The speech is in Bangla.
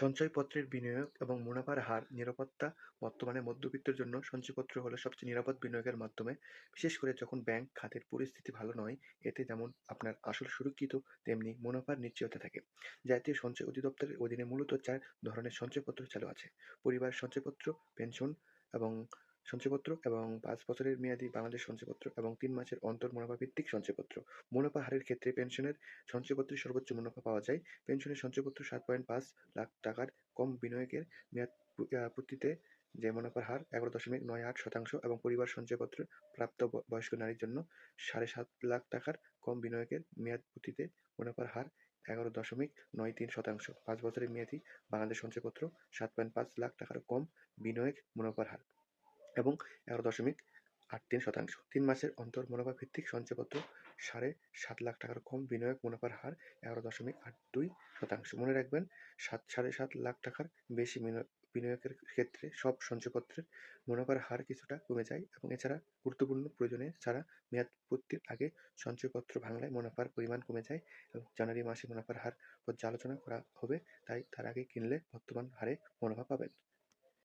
সঞ্চয়পত্রের বিনিয়োগ এবং মুনাফার হার, নিরাপত্তা, বর্তমানে মধ্যবিত্তের জন্য সঞ্চয়পত্র হলো সবচেয়ে নিরাপদ বিনিয়োগের মাধ্যমে। বিশেষ করে যখন ব্যাংক খাতের পরিস্থিতি ভালো নয়, এতে যেমন আপনার আসল সুরক্ষিত, তেমনি মুনাফার নিশ্চয়তা থাকে। জাতীয় সঞ্চয় অধিদপ্তরের অধীনে মূলত চার ধরনের সঞ্চয়পত্র চালু আছে। পরিবার সঞ্চয়পত্র, পেনশন এবং সঞ্চয়পত্র এবং পাঁচ বছরের মেয়াদি বাংলাদেশ সঞ্চয়পত্র এবং তিন মাসের অন্তর মুনাফা ভিত্তিক সঞ্চয়পত্র। মুনাফা হারের ক্ষেত্রে পেনশনের সঞ্চয়পত্রে সর্বোচ্চ মুনাফা পাওয়া যায়। পেনশনের সঞ্চয়পত্র সাত পয়েন্ট পাঁচ লাখ টাকার কম বিনিয়োগের মেয়াদ পূর্তিতে যে মুনাফার হার এগারো দশমিক নয় আট শতাংশ এবং পরিবার সঞ্চয়পত্র প্রাপ্ত বয়স্ক নারীর জন্য সাড়ে সাত লাখ টাকার কম বিনিয়োগের মেয়াদ পূর্তিতে মুনাফার হার এগারো দশমিক নয় তিন শতাংশ। পাঁচ বছরের মেয়াদি বাংলাদেশ সঞ্চয়পত্র সাত পয়েন্ট পাঁচ লাখ টাকার কম বিনিয়োগ মুনাফার হার। এবং এগারো দশমিক আট তিন শতাংশ। তিন মাসের অন্তর মুনাফা ভিত্তিক সঞ্চয়পত্র সাড়ে সাত লাখ টাকার কম বিনিয়োগ মুনাফার হার এগারো দশমিক আট দুই শতাংশ। মনে রাখবেন, সাত, সাড়ে সাত লাখ টাকার বেশি বিনিয়োগের ক্ষেত্রে সব সঞ্চয়পত্রের মুনাফার হার কিছুটা কমে যায় এবং এছাড়া গুরুত্বপূর্ণ প্রয়োজনে ছাড়া মেয়াদ পূর্তির আগে সঞ্চয়পত্র ভাঙলায় মুনাফার পরিমাণ কমে যায় এবং জানুয়ারি মাসে মুনাফার হার পর্যালোচনা করা হবে, তাই তার আগে কিনলে বর্তমান হারে মুনাফা পাবেন।